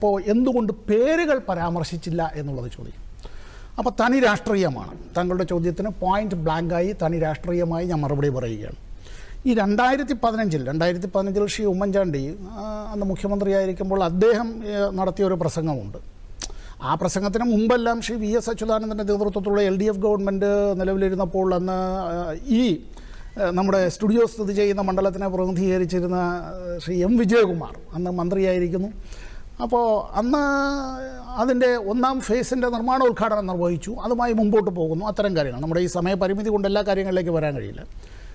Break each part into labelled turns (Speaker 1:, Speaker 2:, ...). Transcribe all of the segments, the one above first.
Speaker 1: അപ്പോൾ എന്തുകൊണ്ട് പേരുകൾ പരാമർശിച്ചില്ല എന്നുള്ളത് ചോദ്യം അപ്പോൾ തനി രാഷ്ട്രീയമാണ്. താങ്കളുടെ ചോദ്യത്തിന് പോയിന്റ് ബ്ലാങ്കായി തനി രാഷ്ട്രീയമായി ഞാൻ മറുപടി പറയുകയാണ്. ഈ രണ്ടായിരത്തി പതിനഞ്ചിൽ രണ്ടായിരത്തി പതിനഞ്ചിൽ ശ്രീ ഉമ്മൻചാണ്ടി അന്ന് മുഖ്യമന്ത്രിയായിരിക്കുമ്പോൾ അദ്ദേഹം നടത്തിയ ഒരു പ്രസംഗമുണ്ട്. ആ പ്രസംഗത്തിന് മുമ്പെല്ലാം ശ്രീ വി എസ് അച്യുതാനന്ദന്റെ നേതൃത്വത്തിലുള്ള എൽ ഡി എഫ് ഗവൺമെന്റ് നിലവിലിരുന്നപ്പോൾ അന്ന് ഈ നമ്മുടെ സ്റ്റുഡിയോ സ്ഥിതി ചെയ്യുന്ന മണ്ഡലത്തിനെ പ്രതിനിധീകരിച്ചിരുന്ന ശ്രീ എം വിജയകുമാർ അന്ന് മന്ത്രിയായിരിക്കുന്നു. അപ്പോൾ അന്ന് അതിന്റെ ഒന്നാം ഫേസിന്റെ നിർമ്മാണോദ്ഘാടനം നിർവഹിച്ചു. അതുമായി മുമ്പോട്ട് പോകുന്നു. അത്തരം കാര്യങ്ങൾ. നമ്മുടെ ഈ സമയപരിമിതി കൊണ്ട് എല്ലാ കാര്യങ്ങളിലേക്ക് വരാൻ കഴിയില്ല.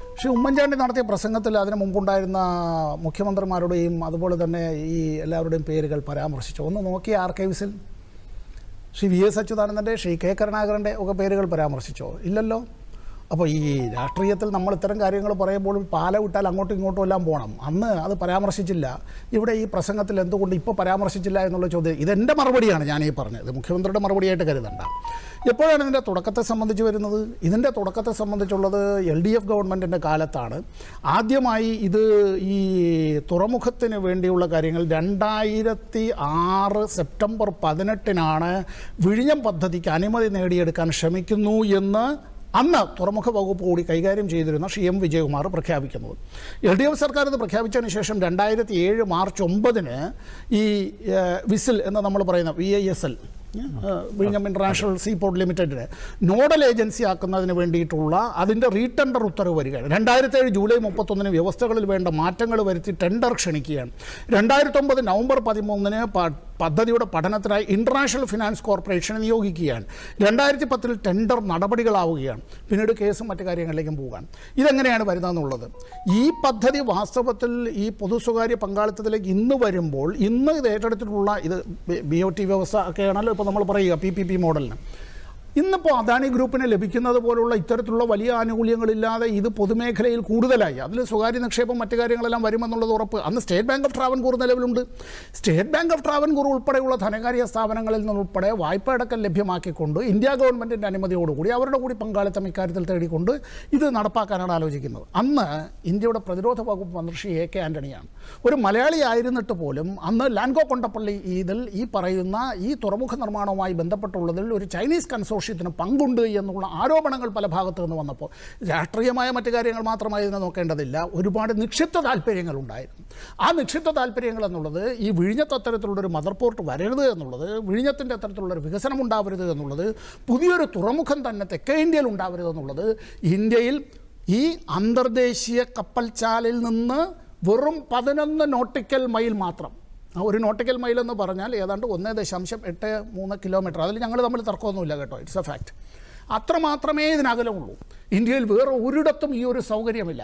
Speaker 1: പക്ഷേ ഉമ്മൻചാണ്ടി നടത്തിയ പ്രസംഗത്തിൽ അതിന് മുമ്പുണ്ടായിരുന്ന മുഖ്യമന്ത്രിമാരുടെയും അതുപോലെ തന്നെ ഈ എല്ലാവരുടെയും പേരുകൾ പരാമർശിച്ചു. ഒന്ന് നോക്കിയ ആർക്കൈവ്സിൽ ശ്രീ വി എസ് അച്യുതാനന്ദന്റെ ശ്രീ കെ കരുണാകരന്റെ ഒക്കെ പേരുകൾ പരാമർശിച്ചോ? ഇല്ലല്ലോ. അപ്പോൾ ഈ രാഷ്ട്രീയത്തിൽ നമ്മൾ ഇത്തരം കാര്യങ്ങൾ പറയുമ്പോൾ പാല വിട്ടാൽ അങ്ങോട്ടും ഇങ്ങോട്ടും എല്ലാം പോകണം അന്ന് അത് പരാമർശിച്ചില്ല. ഇവിടെ ഈ പ്രസംഗത്തിൽ എന്തുകൊണ്ട് ഇപ്പോൾ പരാമർശിച്ചില്ല എന്നുള്ള ചോദ്യം ഇതെന്റെ മറുപടിയാണ് ഞാൻ ഈ പറഞ്ഞത്. മുഖ്യമന്ത്രിയുടെ മറുപടിയായിട്ട് കരുതണ്ട. എപ്പോഴാണ് ഇതിന്റെ തുടക്കത്തെ സംബന്ധിച്ച് വരുന്നത്? ഇതിന്റെ തുടക്കത്തെ സംബന്ധിച്ചുള്ളത് എൽ ഡി എഫ് ഗവൺമെന്റിന്റെ കാലത്താണ്. ആദ്യമായി ഇത് ഈ തുറമുഖത്തിന് വേണ്ടിയുള്ള കാര്യങ്ങൾ രണ്ടായിരത്തി ആറ് സെപ്റ്റംബർ പതിനെട്ടിനാണ് വിഴിഞ്ഞം പദ്ധതിക്ക് അനുമതി നേടിയെടുക്കാൻ ശ്രമിക്കുന്നു എന്ന് അന്ന് തുറമുഖ വകുപ്പ് കൂടി കൈകാര്യം ചെയ്തിരുന്ന സി എം വിജയകുമാർ പ്രഖ്യാപിക്കുന്നത്. എൽ ഡി എഫ് സർക്കാർ ഇത് പ്രഖ്യാപിച്ചതിന് ശേഷം രണ്ടായിരത്തി ഏഴ് മാർച്ച് ഒമ്പതിന് ഈ വിസിൽ എന്ന് നമ്മൾ പറയുന്ന വി ഐ എസ് എൽ വിഴിഞ്ഞം ഇന്റർനാഷണൽ സീപോർട്ട് ലിമിറ്റഡിന് നോഡൽ ഏജൻസി ആക്കുന്നതിന് വേണ്ടിയിട്ടുള്ള അതിന്റെ റീടെൻഡർ ഉത്തരവ് വരികയാണ്. രണ്ടായിരത്തി ഏഴ് ജൂലൈ മുപ്പത്തൊന്നിന് വ്യവസ്ഥകളിൽ വേണ്ട മാറ്റങ്ങൾ വരുത്തി ടെൻഡർ ക്ഷണിക്കുകയാണ്. രണ്ടായിരത്തൊമ്പത് നവംബർ പതിമൂന്നിന് പദ്ധതിയുടെ പഠനത്തിനായി ഇന്റർനാഷണൽ ഫിനാൻസ് കോർപ്പറേഷനെ നിയോഗിക്കുകയാണ്. രണ്ടായിരത്തി പത്തിൽ ടെൻഡർ നടപടികളാവുകയാണ്. പിന്നീട് കേസും മറ്റു കാര്യങ്ങളിലേക്കും പോവുകയാണ് ഇതെങ്ങനെയാണ് വരുന്നതെന്നുള്ളത്? ഈ പദ്ധതി വാസ്തവത്തിൽ ഈ പൊതു സ്വകാര്യ പങ്കാളിത്തത്തിലേക്ക് ഇന്ന് വരുമ്പോൾ ഇന്ന് ഇത് ഏറ്റെടുത്തിട്ടുള്ള ഇത് ബി ഒ ടി വ്യവസ്ഥ ഒക്കെയാണല്ലോ ഇപ്പോൾ നമ്മൾ പറയുക പി പി പി മോഡലിന് ഇന്നിപ്പോൾ അദാനി ഗ്രൂപ്പിന് ലഭിക്കുന്നത് പോലുള്ള ഇത്തരത്തിലുള്ള വലിയ ആനുകൂല്യങ്ങളില്ലാതെ ഇത് പൊതുമേഖലയിൽ കൂടുതലായി. അതിൽ സ്വകാര്യ നിക്ഷേപം മറ്റു കാര്യങ്ങളെല്ലാം വരുമെന്നുള്ളത് ഉറപ്പ്. അന്ന് സ്റ്റേറ്റ് ബാങ്ക് ഓഫ് ട്രാവൻകൂർ നിലവിലുണ്ട്. സ്റ്റേറ്റ് ബാങ്ക് ഓഫ് ട്രാവൻകൂർ ഉൾപ്പെടെയുള്ള ധനകാര്യ സ്ഥാപനങ്ങളിൽ നിന്നുൾപ്പെടെ വായ്പ അടക്കം ലഭ്യമാക്കിക്കൊണ്ട് ഇന്ത്യ ഗവൺമെന്റിന്റെ അനുമതിയോടുകൂടി അവരുടെ കൂടി പങ്കാളിത്തം ഇക്കാര്യത്തിൽ തേടിക്കൊണ്ട് ഇത് നടപ്പാക്കാനാണ് ആലോചിക്കുന്നത്. അന്ന് ഇന്ത്യയുടെ പ്രതിരോധ വകുപ്പ് മന്ത്രി എ കെ ആന്റണിയാണ് ഒരു മലയാളി ആയിരുന്നിട്ട് പോലും അന്ന് ലാൻഗോ കൊണ്ടപ്പള്ളി ഇതിൽ ഈ പറയുന്ന ഈ തുറമുഖ നിർമ്മാണവുമായി ബന്ധപ്പെട്ടുള്ളതിൽ ഒരു ചൈനീസ് കൺസോർഷ്യത്തിന് പങ്കുണ്ട് എന്നുള്ള ആരോപണങ്ങൾ പല ഭാഗത്തു നിന്ന് വന്നപ്പോൾ രാഷ്ട്രീയമായ മറ്റു കാര്യങ്ങൾ മാത്രമായി ഇതിനെ നോക്കേണ്ടതില്ല. ഒരുപാട് നിക്ഷിപ്ത താല്പര്യങ്ങൾ ഉണ്ടായിരുന്നു. ആ നിക്ഷിപ്ത താല്പര്യങ്ങൾ എന്നുള്ളത് ഈ വിഴിഞ്ഞത്ത് അത്തരത്തിലുള്ളൊരു മദർ പോർട്ട് വരരുത് എന്നുള്ളത് വിഴിഞ്ഞത്തിന്റെ അത്തരത്തിലുള്ളൊരു വികസനം ഉണ്ടാവരുത് എന്നുള്ളത് പുതിയൊരു തുറമുഖം തന്നെ തെക്കേ ഇന്ത്യയിൽ ഉണ്ടാവരുത് എന്നുള്ളത് ഇന്ത്യയിൽ ഈ അന്തർദേശീയ കപ്പൽച്ചാലിൽ നിന്ന് വെറും പതിനൊന്ന് നോട്ടിക്കൽ മൈൽ മാത്രം ഒരു നോട്ടിക്കൽ മൈൽ എന്ന് പറഞ്ഞാൽ ഏതാണ്ട് ഒന്ന് ദശാംശം എട്ട് മൂന്ന് കിലോമീറ്റർ അതിൽ ഞങ്ങൾ തമ്മിൽ തർക്കമൊന്നുമില്ല കേട്ടോ. ഇറ്റ്സ് എ ഫാക്ട് അത്രമാത്രമേ ഇതിനകലമുള്ളൂ ഇന്ത്യയിൽ വേറെ ഒരിടത്തും ഈ ഒരു സൗകര്യമില്ല.